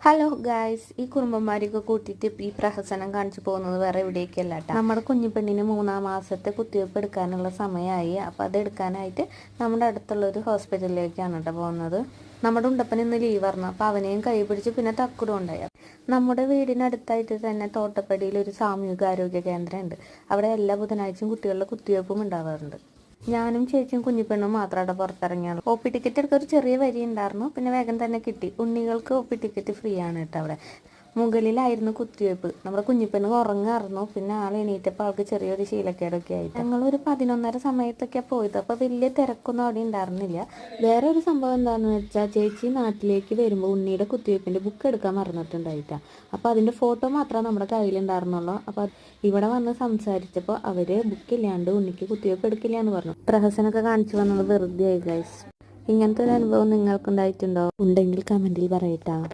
Hello guys ഈ കുടുംബന്മാരെയൊക്കെ കൂട്ടിയിട്ട് ഈ പ്രഹസനം കാണിച്ചു പോകുന്നത് വേറെ എവിടേക്കല്ല കേട്ടോ നമ്മുടെ കുഞ്ഞിപ്പെണ്ണിന് മൂന്നാം മാസത്തെ കുത്തിവയ്പ്പ് എടുക്കാനുള്ള സമയമായി. അപ്പോൾ അത് എടുക്കാനായിട്ട് നമ്മുടെ അടുത്തുള്ള ഒരു ഹോസ്പിറ്റലിലേക്കാണ് കേട്ടോ പോകുന്നത്. നമ്മുടെ ഉണ്ടപ്പൻ ഇന്ന് ലീവ് പറഞ്ഞു അപ്പോൾ അവനെയും കൈ പിടിച്ച് പിന്നെ തക്കുടും ഉണ്ടായി നമ്മുടെ വീടിനടുത്തായിട്ട് തന്നെ തോട്ടപ്പടിയിൽ ഒരു സാമൂഹിക ആരോഗ്യ കേന്ദ്രമുണ്ട്. അവിടെ എല്ലാ ബുധനാഴ്ചയും കുട്ടികളുടെ കുത്തിവയ്പ്പും ഉണ്ടാവാറുണ്ട്. ഞാനും ചേച്ചിയും കുഞ്ഞിപ്പെണ്ണും മാത്രം അവിടെ പുറത്തിറങ്ങിയുള്ളൂ. ഒ പി ടിക്കറ്റ് എടുക്കാൻ ഒരു ചെറിയ വരി ഉണ്ടായിരുന്നു. പിന്നെ വേഗം തന്നെ കിട്ടി. ഉണ്ണികൾക്ക് ഒ പി ടിക്കറ്റ് ഫ്രീ ആണ് കേട്ടോ അവിടെ. മുകളിലായിരുന്നു കുത്തിവയ്പ്പ് നമ്മുടെ കുഞ്ഞിപ്പന് ഉറങ്ങായിരുന്നു പിന്നെ ആൾ എണീറ്റപ്പോൾ ആൾക്ക് ചെറിയൊരു ശീലക്കേടൊക്കെ ആയിട്ട്. ഞങ്ങൾ ഒരു പതിനൊന്നര സമയത്തൊക്കെ പോയത്. അപ്പോൾ വലിയ തിരക്കൊന്നും അവിടെ ഉണ്ടായിരുന്നില്ല. വേറെ ഒരു സംഭവം എന്താണെന്ന് വെച്ചാൽ ചേച്ചി നാട്ടിലേക്ക് വരുമ്പോൾ ഉണ്ണിയുടെ കുത്തിവയ്പ്പിന്റെ ബുക്ക് എടുക്കാൻ മറന്നിട്ടുണ്ടായിട്ടാ. അപ്പോൾ അതിന്റെ ഫോട്ടോ മാത്രമേ നമ്മുടെ കയ്യിലുണ്ടായിരുന്നുള്ളൂ. അപ്പോൾ ഇവിടെ വന്ന് സംസാരിച്ചപ്പോൾ അവർ ബുക്കില്ലാണ്ട് ഉണ്ണിക്ക് കുത്തിവയ്പ്പ് എടുക്കില്ല എന്ന് പറഞ്ഞു. പ്രഹസനമൊക്കെ കാണിച്ചു വന്നത് വെറുതെ ആയി ഗൈസ് ഇങ്ങനത്തെ ഒരു അനുഭവം നിങ്ങൾക്കുണ്ടായിട്ടുണ്ടോ? ഉണ്ടെങ്കിൽ കമന്റിൽ പറയട്ടാ.